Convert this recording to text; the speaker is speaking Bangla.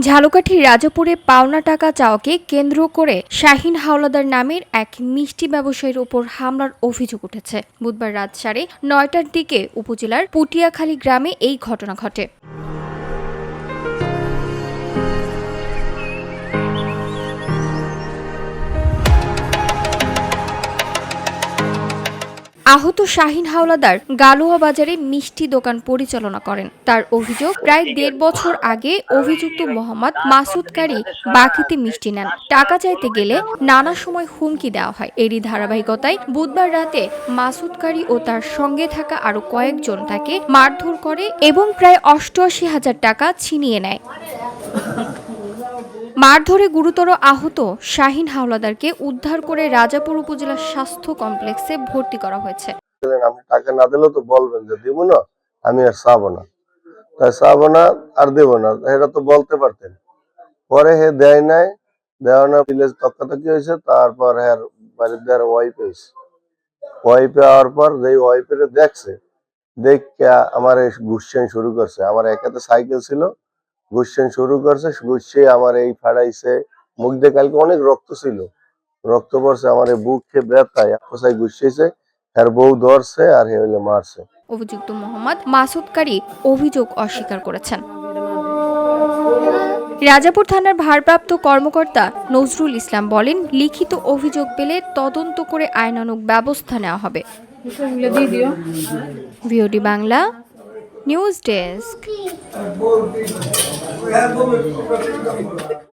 ঝালকাঠির রাজাপুরে পাওনা টাকা চাওয়াকে কেন্দ্র করে শাহিন হাওলাদার নামের এক মিষ্টি ব্যবসায়ীর উপর হামলার অভিযোগ উঠেছে। বুধবার রাত সাড়ে নয়টার দিকে উপজেলার পুটিয়াখালী গ্রামে এই ঘটনা ঘটে। আহত শাহিন হাওলাদার গালুয়া বাজারে মিষ্টি দোকান পরিচালনা করেন। তার অভিযোগ, প্রায় দেড় বছর আগে অভিযুক্ত মোহাম্মদ মাসুদকারী বাকিতে মিষ্টি নেন। টাকা চাইতে গেলে নানা সময় হুমকি দেওয়া হয়। এরই ধারাবাহিকতায় বুধবার রাতে মাসুদকারী ও তার সঙ্গে থাকা আরও কয়েকজন তাকে মারধর করে এবং প্রায় অষ্টআশি হাজার টাকা ছিনিয়ে নেয়। মারধরে গুরুতর আহত শাহিন হাওলাদারকে উদ্ধার করে রাজাপুর উপজেলা স্বাস্থ্য কমপ্লেক্সে ভর্তি করা হয়েছে। আপনি টাকা না দিলেও তো বলবেন যে দিব না, আমি আর চাবো না। তাই চাবো না, আর দেব না এটা তো বলতে পারতেন। পরে হে দেয় নাই দেওয়া না ভিলেজ তক্কাতকি হয়েছে, তারপর হ্যার বাড়ির দেওয়ার ওয়াইফ হয়েছে ওয়াইফে আওয়ার পর যেই ওয়াইফের দেখছে দেখে আমার গুসছেন শুরু করছে। আমার একাতে সাইকেল ছিল গুসছেন শুরু করছে গুসছে আমার এই ফাড়াইছে। মুখ দিয়ে কালকে অনেক রক্ত ছিল। রক্ত পড়ছে, আমার বুক ব্যথায় কোথায় গুসছেছে আর বউ ধরছে আর হে মারছে। অভিযুক্ত মোহাম্মদ মাসুদকারী অভিযোগ অস্বীকার করেছেন। রাজাপুর থানার ভারপ্রাপ্ত কর্মকর্তা নজরুল ইসলাম বলেন, লিখিত অভিযোগ পেলে তদন্ত করে আইনানুগ ব্যবস্থা নেওয়া হবে। VOD Bangla news desk. I have over.